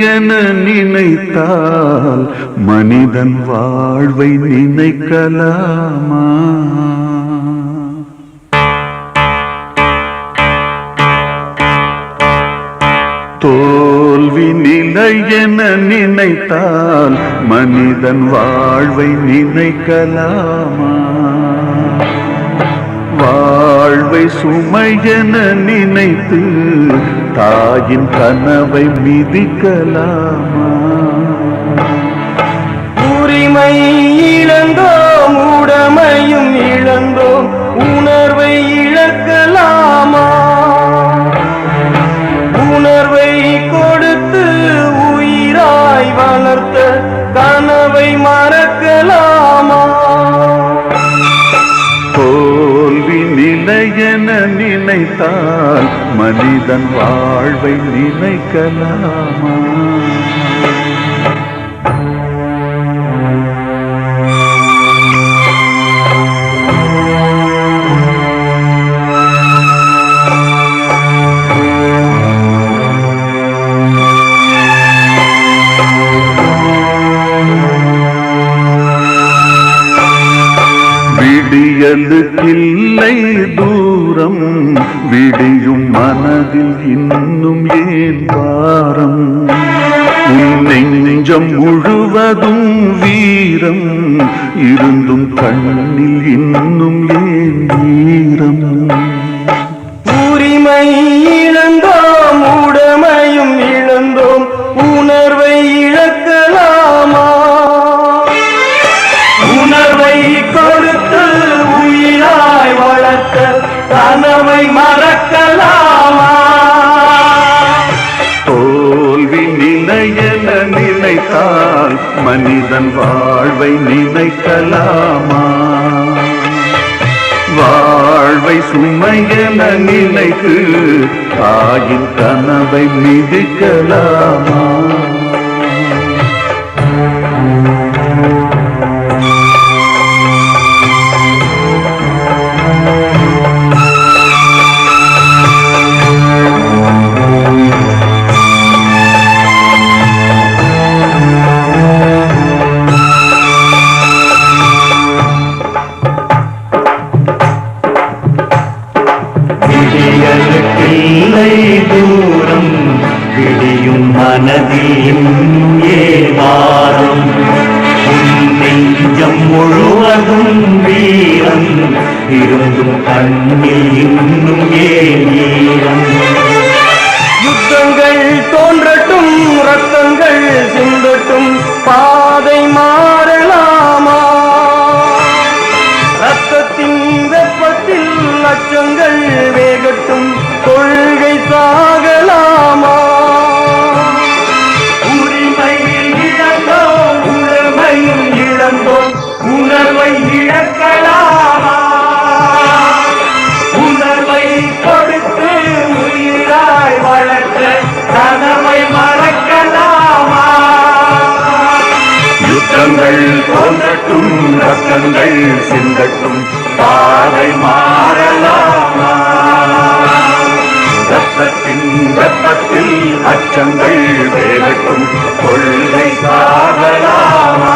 என நினைத்தால் மனிதன் வாழ்வை நினைக்கலாமா? தோல்வி நிலை என நினைத்தால் மனிதன் வாழ்வை நினைக்கலாமா? வாழ்வை சுமை என நினைத்து தாயின் கனவை மிதிக்கலாமா? உரிமை இழந்தோ நினைத்தால் மனிதன் வாழ்வை நினைக்கலாமா? விடியலுக்கில்லை தூரம் விடியும் மனதில் இன்னும் ஏன் பாரம்? உன் நெஞ்சம் முழுவதும் வீரம் இருந்தும் கண்ணில் இன்னும் ஏன் வீரம்? உரிமை மனிதன் வாழ்வை நினைக்கலாமா? வாழ்வை சுமையென நினைக்கு தாயின் கனவை மிதிக்கலாமா? விடியும் மனதில் நெஞ்சம் முழுவதும் வீரம் இருந்தும் கண்ணில் உணர்வை இழக்கலாமா? உணர்வை கொடுத்து உயிராய் வளர்த்த கனவை மறக்கலாமா? யுத்தங்கள் தோன்றட்டும் ரத்தங்கள் சிந்தட்டும் பாதை மாறலாமா? ரத்தத்தின் ரத்தத்தில் அச்சங்கள் வேலட்டும் கொள்கை சாகலாமா?